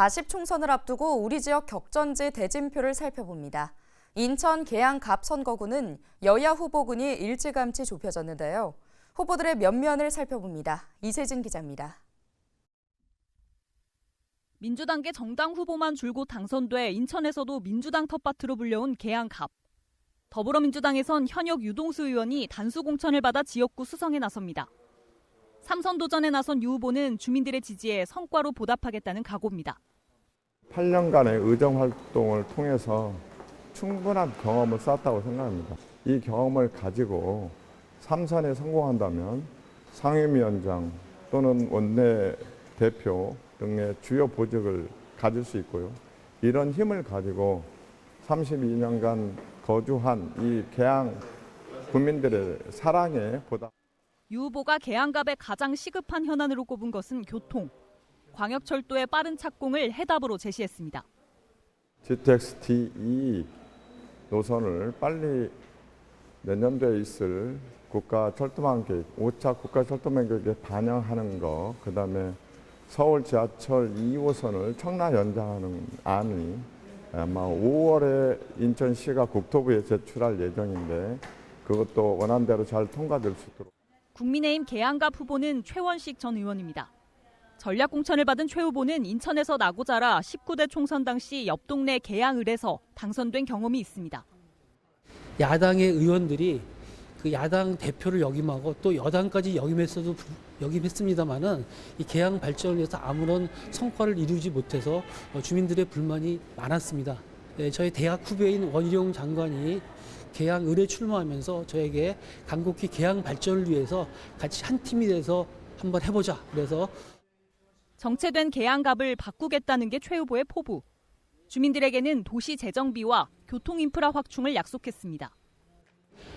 제40 총선을 앞두고 우리 지역 격전지 대진표를 살펴봅니다. 인천 계양갑 선거구는 여야 후보군이 일찌감치 좁혀졌는데요. 후보들의 면면을 살펴봅니다. 이세진 기자입니다. 민주당계 정당 후보만 줄곧 당선돼 인천에서도 민주당 텃밭으로 불려온 계양갑. 더불어민주당에선 현역 유동수 의원이 단수 공천을 받아 지역구 수성에 나섭니다. 삼선 도전에 나선 유 후보는 주민들의 지지에 성과로 보답하겠다는 각오입니다. 8년간의 의정 활동을 통해서 충분한 경험을 쌓았다고 생각합니다. 이 경험을 가지고 삼선에 성공한다면 상임위원장 또는 원내 대표 등의 주요 보직을 가질 수 있고요. 이런 힘을 가지고 32년간 거주한 이 개항 국민들의 사랑에 보답. 유 후보가 계양갑에 가장 시급한 현안으로 꼽은 것은 교통. 광역철도의 빠른 착공을 해답으로 제시했습니다. GTX-T2 노선을 빨리 내년도에 있을 국가 철도망 계획, 5차 국가 철도망 계획에 반영하는 거, 그 다음에 서울 지하철 2호선을 청라 연장하는 안이 아마 5월에 인천시가 국토부에 제출할 예정인데 그것도 원안대로 잘 통과될 수 있도록. 국민의힘 계양갑 후보는 최원식 전 의원입니다. 전략 공천을 받은 최 후보는 인천에서 나고 자라 19대 총선 당시 옆 동네 계양을에서 당선된 경험이 있습니다. 야당의 의원들이 그 야당 대표를 역임하고 또 여당까지 역임했어도 불- 역임했습니다마는 이 개항 발전을 위해서 아무런 성과를 이루지 못해서 어, 주민들의 불만이 많았습니다. 예, 저희 대학 후배인 원희룡 장관이 개항 을에 출마하면서 저에게 간곡히 개항 발전을 위해서 같이 한 팀이 돼서 한번 해보자. 그래서 정체된 계양갑을 바꾸겠다는 게 최 후보의 포부. 주민들에게는 도시 재정비와 교통 인프라 확충을 약속했습니다.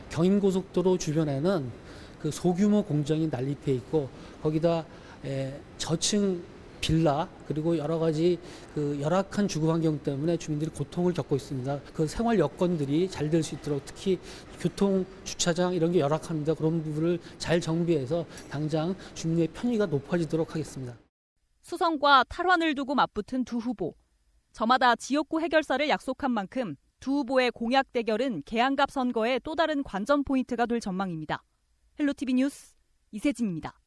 경인고속도로 주변에는 그 소규모 공장이 난립해 있고 거기다 에, 저층 빌라 그리고 여러 가지 그 열악한 주거 환경 때문에 주민들이 고통을 겪고 있습니다. 그 생활 여건들이 잘 될 수 있도록 특히 교통 주차장 이런 게 열악합니다. 그런 부분을 잘 정비해서 당장 주민의 편의가 높아지도록 하겠습니다. 수성과 탈환을 두고 맞붙은 두 후보. 저마다 지역구 해결사를 약속한 만큼 두 후보의 공약 대결은 계양갑 선거의 또 다른 관전 포인트가 될 전망입니다. 헬로티비 뉴스 이세진입니다.